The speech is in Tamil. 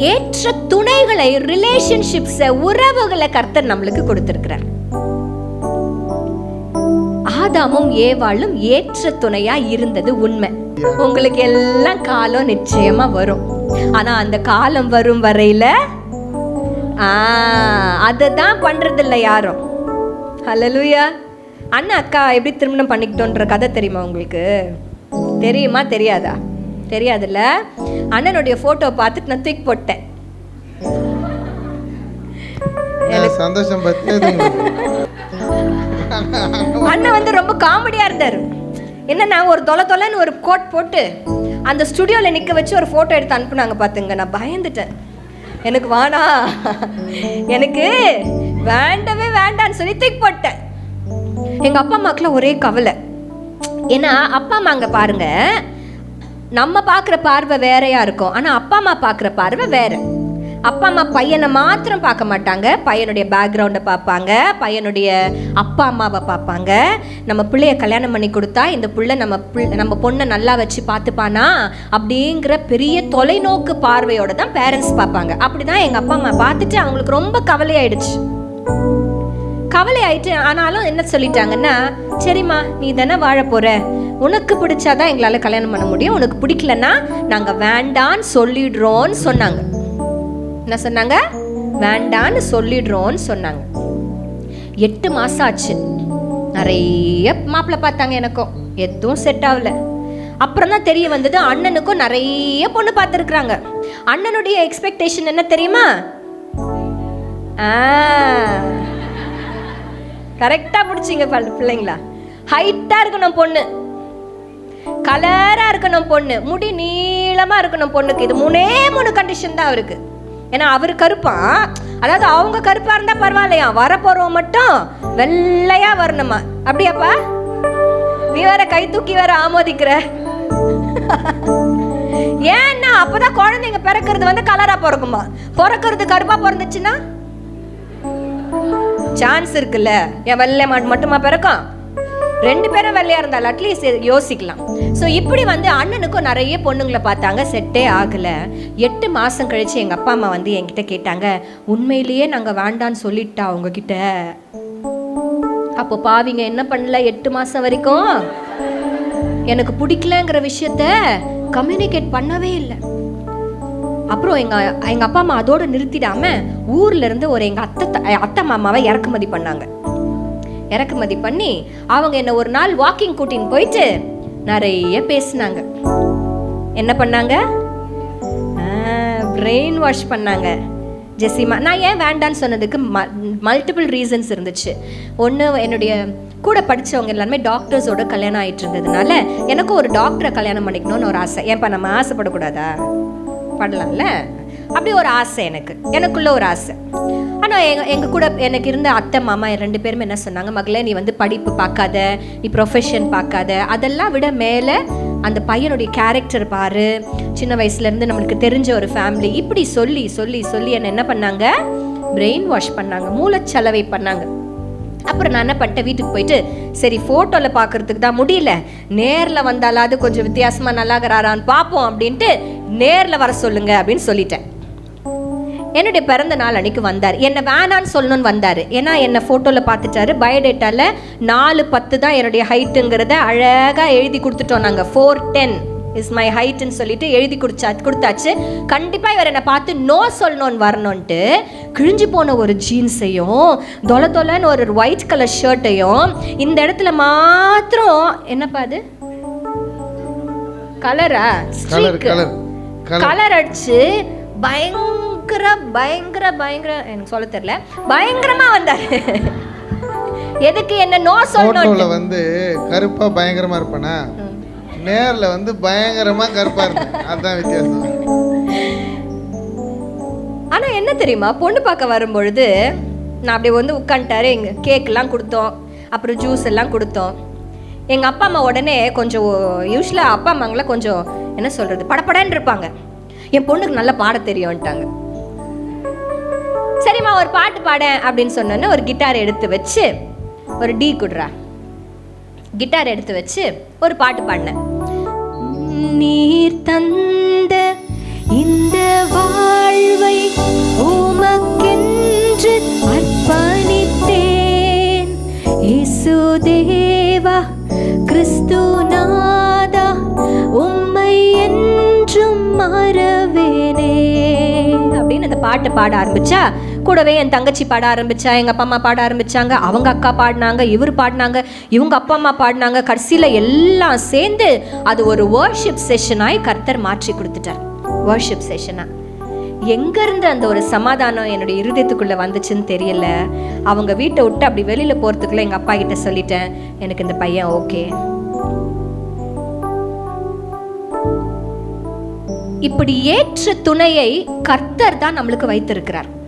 ஏற்ற துணைகளை ரிலேஷன்ஷிப்ஸ உறவுகளை கர்த்தர் நம்மளுக்கு கொடுத்திருக்கிறார். ஆதாமும் ஏவாளும் ஏற்ற துணையா இருந்தது உண்மை. உங்களுக்கு எல்லாம் காலம் நிச்சயமா வரும். ஆனா அந்த காலம் வரும் வரையில ஆ அதுதான் பண்றது இல்ல யாரும். ஹலலுயா அண்ணா அக்கா எப்படி திருமணம் பண்ணிக்கிட்டோன்ற கதை தெரியுமா உங்களுக்கு? தெரியுமா? தெரியாதா? தெரியாதுல்ல? அண்ணனுடைய போட்டோ பார்த்துட்டு நான் தூக்கி போட்டேன். நான் சந்தோஷம் அண்ணன் வந்து ரொம்ப காமெடியா இருந்தாரு. என்னன்னா ஒரு தொலை தொலைன்னு ஒரு கோட் போட்டு அந்த ஸ்டுடியோல நிக்க வச்சு ஒரு போட்டோ எடுத்து அனுப்புனாங்க பாத்துங்க. நான் பயந்துட்டேன். எனக்கு வேணா எனக்கு வேண்டவே வேண்டான்னு சொல்லி தூக்கி போட்டேன். எங்க அப்பா அம்மாக்குலாம் ஒரே கவலை. ஏன்னா அப்பா அம்மா அங்க பாருங்க நம்ம பார்க்குற பார்வை வேறையா இருக்கும். ஆனால் அப்பா அம்மா பார்க்குற பார்வை வேற. அப்பா அம்மா பையனை மாத்திரம் பார்க்க மாட்டாங்க. பையனுடைய பேக்ரவுண்டை பார்ப்பாங்க. பையனுடைய அப்பா அம்மாவை பார்ப்பாங்க. நம்ம பிள்ளைய கல்யாணம் பண்ணி கொடுத்தா இந்த பிள்ளை நம்ம பிள்ளை நம்ம பொண்ணை நல்லா வச்சு பார்த்துப்பானா? அப்படிங்கிற பெரிய தொலைநோக்கு பார்வையோட தான் பேரண்ட்ஸ் பார்ப்பாங்க. அப்படிதான் எங்கள் அப்பா அம்மா பார்த்துட்டு அவங்களுக்கு ரொம்ப கவலையாயிடுச்சு. கவலை ஆயிட்டு ஆனாலும் என்ன சொல்லிட்டாங்கன்னா சரிம்மா நீ தானே வாழ போற. உனக்கு பிடிச்சாதான் எங்களால் கல்யாணம் பண்ண முடியும். உனக்கு பிடிக்கலன்னா நாங்கள் வேண்டான்னு சொல்லிடுறோம்னு சொன்னாங்க. என்ன சொன்னாங்க? வேண்டான்னு சொல்லிடுறோன்னு சொன்னாங்க. எட்டு மாசம் ஆச்சு. நிறைய மாப்பிள்ளை பார்த்தாங்க எனக்கும். எதுவும் செட் ஆகல. அப்புறம் தான் தெரிய வந்தது அண்ணனுக்கும் நிறைய பொண்ணு பார்த்துருக்குறாங்க. அண்ணனுடைய எக்ஸ்பெக்டேஷன் என்ன தெரியுமா? ஆ கரெக்டாக பிடிச்சிங்க பிள்ளைங்களா? ஹைட்டாக இருக்கணும் பொண்ணு. கலராக இருக்கணும் பொண்ணு. முடி நீளமாக இருக்கணும் பொண்ணுக்கு. இது மூணே மூணு கண்டிஷன் தான் அவருக்கு. ஏன்னா அவர் கருப்பான் அதாவது அவங்க கருப்பாக இருந்தால் பரவாயில்லையா? வரப்போகிறவன் மட்டும் வெள்ளையா வரணுமா? அப்படியாப்பா? நீ வேற கை தூக்கி வேற ஆமோதிக்கிற. ஏன்னா அப்பதான் குழந்தைங்க பிறக்கிறது வந்து கலரா பிறக்குமா? பிறக்கிறது கருப்பா பிறந்துச்சுன்னா? சான்ஸ் இருக்குல்ல? என் வெள்ளை மாட்டு மட்டுமா பிறக்கும்? ரெண்டு பேரும் வெள்ளையா இருந்தால் அட்லீஸ்ட் யோசிக்கலாம். ஸோ இப்படி வந்து அண்ணனுக்கும் நிறைய பொண்ணுங்களை பார்த்தாங்க. செட்டே ஆகலை. எட்டு மாதம் கழிச்சு எங்கள் அப்பா அம்மா வந்து என்கிட்ட கேட்டாங்க உண்மையிலேயே நாங்கள் வேண்டான்னு சொல்லிட்டா உங்ககிட்ட? அப்போ பாவிங்க என்ன பண்ணல? எட்டு மாதம் வரைக்கும்? எனக்கு பிடிக்கலங்கிற விஷயத்த கம்யூனிகேட் பண்ணவே இல்லை. அப்புறம் எங்கள் எங்கள் அப்பா அம்மா அதோடு நிறுத்திடாமல் ஊரில் இருந்து ஒரு எங்கள் அத்தை அத்தை மாமாவை இறக்குமதி பண்ணாங்க. இறக்குமதி பண்ணி அவங்க என்னை ஒரு நாள் வாக்கிங் கூட்டின்னு போயிட்டு நிறைய பேசினாங்க. என்ன பண்ணாங்க? பிரெயின் வாஷ் பண்ணாங்க. ஜெசிமா நான் ஏன் வேண்டான்னு சொன்னதுக்கு மல்டிபிள் ரீசன்ஸ் இருந்துச்சு. ஒன்று என்னுடைய கூட படித்தவங்க எல்லாருமே டாக்டர்ஸோட கல்யாணம் ஆயிட்டு இருந்ததுனால எனக்கும் ஒரு டாக்டரை கல்யாணம் பண்ணிக்கணும்னு ஒரு ஆசை. ஏன்ப்பா நம்ம ஆசைப்படக்கூடாதா? படலாம்ல அப்படி ஒரு ஆசை எனக்கு. எனக்குள்ள ஒரு ஆசை. ஆனால் எங்க எங்கள் கூட எனக்கு இருந்த அத்தை மாமா ரெண்டு பேருமே என்ன சொன்னாங்க மகளே நீ வந்து படிப்பு பார்க்காத நீ ப்ரொஃபஷன் பார்க்காத. அதெல்லாம் விட மேலே அந்த பையனுடைய கேரக்டர் பாரு. சின்ன வயசுலேருந்து நம்மளுக்கு தெரிஞ்ச ஒரு ஃபேமிலி இப்படி சொல்லி சொல்லி சொல்லி என்னை என்ன பண்ணாங்க? பிரெயின் வாஷ் பண்ணாங்க. மூளைச்சலவை பண்ணாங்க. அப்புறம் நான் என்ன பண்ணிட்டேன்? வீட்டுக்கு போயிட்டு சரி ஃபோட்டோவில் பார்க்கறதுக்கு தான் முடியல. நேரில் வந்தாலாவது கொஞ்சம் வித்தியாசமாக நல்லாகிறாரான்னு பார்ப்போம் அப்படின்ட்டு நேரில் வர சொல்லுங்க அப்படின்னு சொல்லிட்டேன். என்னுடைய பிறந்த நாள் அன்னைக்கு வந்தார். என்னை வேணான்னு சொல்லணும்னு வந்தார். ஏன்னா என்னை ஃபோட்டோவில் பார்த்துட்டாரு. பயோடேட்டாவில் நாலு பத்து தான் என்னுடைய ஹைட்டுங்கிறத அழகாக எழுதி கொடுத்துட்டோம் நாங்கள் ஃபோர் டென் இஸ் மை ஹைட்டுன்னு சொல்லிட்டு எழுதி கொடுச்சா கொடுத்தாச்சு. கண்டிப்பாக இவர் என்னை பார்த்து நோ சொல்லணும்னு வரணுன்ட்டு கிழிஞ்சு போன ஒரு ஜீன்ஸையும் தொலை தொலைன்னு ஒரு ஒயிட் கலர் ஷர்ட்டையும் இந்த இடத்துல மாத்திரம் என்னப்பா அது? கலரா கலர் அடிச்சு பயங்கர பயங்கர பயங்கர எனக்கு சொல்ல தெரியல. பயங்கரமா வந்தாரு. எதுக்கு என்ன நோ சொல்லணும் வந்து கருப்பா பயங்கரமா இருப்பானா? நேரில் வந்து பயங்கரமாக கருப்பா இருந்தேன். வித்தியாசம். ஆனால் என்ன தெரியுமா? பொண்ணு பார்க்க வரும்பொழுது நான் அப்படியே வந்து உட்காந்துட்டாரு எங்கள் கேக்கெல்லாம் கொடுத்தோம். அப்புறம் ஜூஸ் எல்லாம் கொடுத்தோம். எங்கள் அப்பா அம்மா உடனே கொஞ்சம் யூஸ்வலாக அப்பா அம்மாங்களாம் கொஞ்சம் என்ன சொல்கிறது படப்படன்னு இருப்பாங்க. என் பொண்ணுக்கு நல்லா பாட தெரியும்ட்டாங்க. சரிம்மா ஒரு பாட்டு பாடேன் அப்படின்னு சொன்னோன்னே ஒரு கிட்டார் எடுத்து வச்சு ஒரு டீ குடுறா. கிட்டார் எடுத்து வச்சு ஒரு பாட்டு பாடினேன். நீர் தந்த இந்த வாழ்வை உமக்கென்று அர்ப்பணித்தேன். இசு தேவா கிறிஸ்து நாதா உம்மை என்றும் மறவேனே. அப்படின்னு அந்த பாட்டை பாட ஆரம்பிச்சா கூடவே என் தங்கச்சி பாட ஆரம்பித்தா எங்கள் அப்பா அம்மா பாட ஆரம்பித்தாங்க அவங்க அக்கா பாடினாங்க இவர் பாடினாங்க இவங்க அப்பா அம்மா பாடினாங்க கடைசியில் எல்லாம் சேர்ந்து அது ஒரு வேர்ஷிப் செஷனாய் கர்த்தர் மாற்றி கொடுத்துட்டார். வேர்ஷிப் செஷனா எங்கேருந்து அந்த ஒரு சமாதானம் என்னுடைய இருதயத்துக்குள்ளே வந்துச்சுன்னு தெரியல. அவங்க வீட்டை விட்டு அப்படி வெளியில் போகிறதுக்குள்ளே எங்கள் அப்பா கிட்ட சொல்லிட்டேன் எனக்கு இந்த பையன் ஓகே. இப்படி ஏற்ற துணையை கர்த்தர் தான் நம்மளுக்கு வைத்திருக்கிறார்.